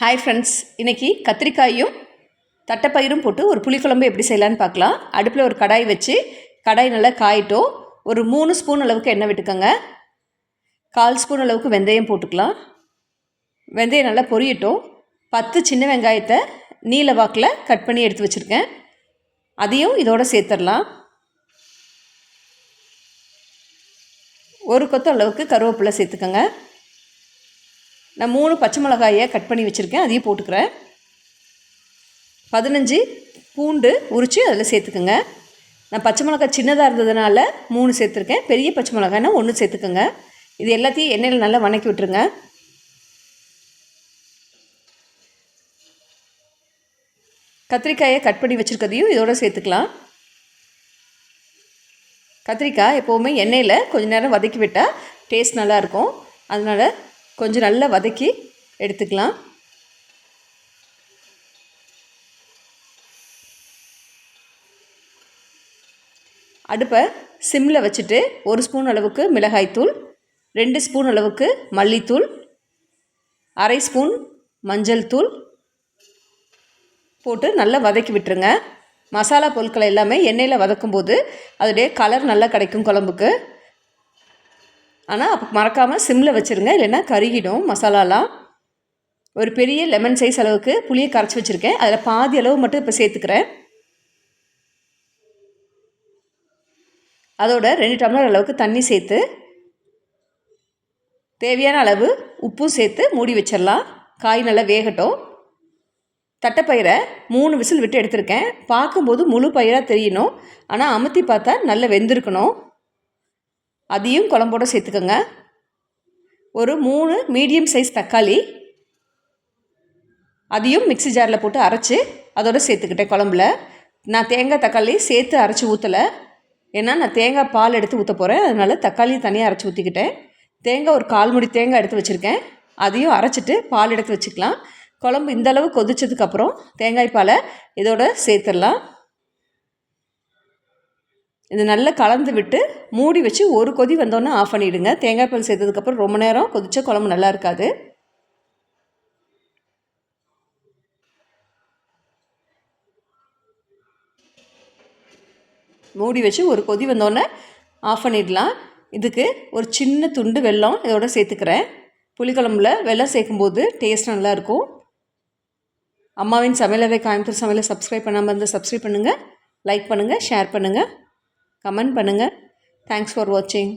Hi friends இன்றைக்கி கத்திரிக்காயும் தட்டைப்பயிரும் போட்டு ஒரு புளிக்குழம்பு எப்படி செய்யலான்னு பார்க்கலாம். அடுப்பில் ஒரு கடாய் வச்சு கடாய் நல்லா காயிட்டோம். ஒரு மூணு ஸ்பூன் அளவுக்கு எண்ணெய் விட்டுக்கோங்க. கால் ஸ்பூன் அளவுக்கு வெந்தயம் போட்டுக்கலாம். வெந்தயம் நல்லா பொரியட்டும். பத்து சின்ன வெங்காயத்தை நீல வாக்கில் கட் பண்ணி எடுத்து வச்சுருக்கேன். அதையும் இதோடு சேர்த்துடலாம் ஒரு கொத்த அளவுக்கு கருவேப்பிலை சேர்த்துக்கோங்க. நான் மூணு பச்சை மிளகாயை கட் பண்ணி வச்சுருக்கேன் அதையும் போட்டுக்கிறேன். பதினஞ்சு பூண்டு உரித்து அதில் சேர்த்துக்கோங்க. நான் பச்சை மிளகாய் சின்னதாக இருந்ததுனால மூணு சேர்த்துருக்கேன் பெரிய பச்சை மிளகாய்னா ஒன்று சேர்த்துக்கோங்க. இது எல்லாத்தையும் எண்ணெயில் நல்லா வணக்கி விட்டுருங்க. கத்திரிக்காயை கட் பண்ணி வச்சுருக்கதையும் இதோட சேர்த்துக்கலாம். கத்திரிக்காய் எப்போவுமே எண்ணெயில் கொஞ்ச நேரம் வதக்கி விட்டால் டேஸ்ட் நல்லாயிருக்கும் அதனால் கொஞ்சம் நல்லா வதக்கி எடுத்துக்கலாம். அடுப்பை சிம்மில் வச்சுட்டு ஒரு ஸ்பூன் அளவுக்கு மிளகாய்த்தூள் ரெண்டு ஸ்பூன் அளவுக்கு மல்லித்தூள் அரை ஸ்பூன் மஞ்சள் தூள் போட்டு நல்லா வதக்கி விட்டுருங்க. மசாலா பொருட்களை எல்லாமே எண்ணெயில் வதக்கும்போது அதோடைய கலர் நல்லா கிடைக்கும் குழம்புக்கு. ஆனால் அப்போ மறக்காமல் சிம்மில் வச்சுருங்க. இல்லைன்னா கருகிடும் மசாலாலாம். ஒரு பெரிய லெமன் சைஸ் அளவுக்கு புளியை கரைச்சி வச்சுருக்கேன். அதில் பாதி அளவு மட்டும் இப்போ சேர்த்துக்கிறேன். அதோட ரெண்டு டம்ளர் அளவுக்கு தண்ணி சேர்த்து தேவையான அளவு உப்பும் சேர்த்து மூடி வச்சிடலாம் காய் நல்லா வேகட்டும். தட்டைப்பயிரை மூணு விசில் விட்டு எடுத்திருக்கேன். பார்க்கும்போது முழு பயிராக தெரியணும். ஆனால் அமுத்தி பார்த்தா நல்லா வெந்திருக்கணும். அதையும் குழம்போடு சேர்த்துக்கோங்க. ஒரு மூணு மீடியம் சைஸ் தக்காளி. அதையும் மிக்சி ஜாரில் போட்டு அரைச்சி அதோடு சேர்த்துக்கிட்டேன் குழம்புல. நான் தேங்காய் தக்காளி சேர்த்து அரைச்சி ஊற்றலை ஏன்னா நான் தேங்காய் பால் எடுத்து ஊற்ற போகிறேன் அதனால் தக்காளி தனியாக அரைச்சி ஊற்றிக்கிட்டேன் தேங்காய் ஒரு கால் முடி தேங்காய் எடுத்து வச்சுருக்கேன். அதையும் அரைச்சிட்டு பால் எடுத்து வச்சுக்கலாம். குழம்பு இந்தளவு கொதிச்சதுக்கப்புறம் தேங்காய் பாலை இதோட சேர்த்துடலாம். இது நல்லா கலந்து விட்டு மூடி வச்சு ஒரு கொதி வந்தோன்னே ஆஃப் பண்ணிவிடுங்க தேங்காய் பால் சேர்த்ததுக்கப்புறம் ரொம்ப நேரம் கொதித்த குழம்பு நல்லா இருக்காது. மூடி வச்சு ஒரு கொதி வந்தோடனே ஆஃப் பண்ணிடலாம். இதுக்கு ஒரு சின்ன துண்டு வெல்லம் இதோட சேர்த்துக்கிறேன். புளிக்குழம்புல வெல்லம் சேர்க்கும்போது டேஸ்ட் நல்லாயிருக்கும் அம்மாவின் சமையலவை கோயம்புத்தூர் சமையலை சப்ஸ்கிரைப் பண்ணாமல் இருந்தால் சப்ஸ்கிரைப் பண்ணுங்கள் லைக் பண்ணுங்கள் ஷேர் பண்ணுங்கள் கமெண்ட் பண்ணுங்கள் தேங்க்ஸ் ஃபார் வாட்சிங்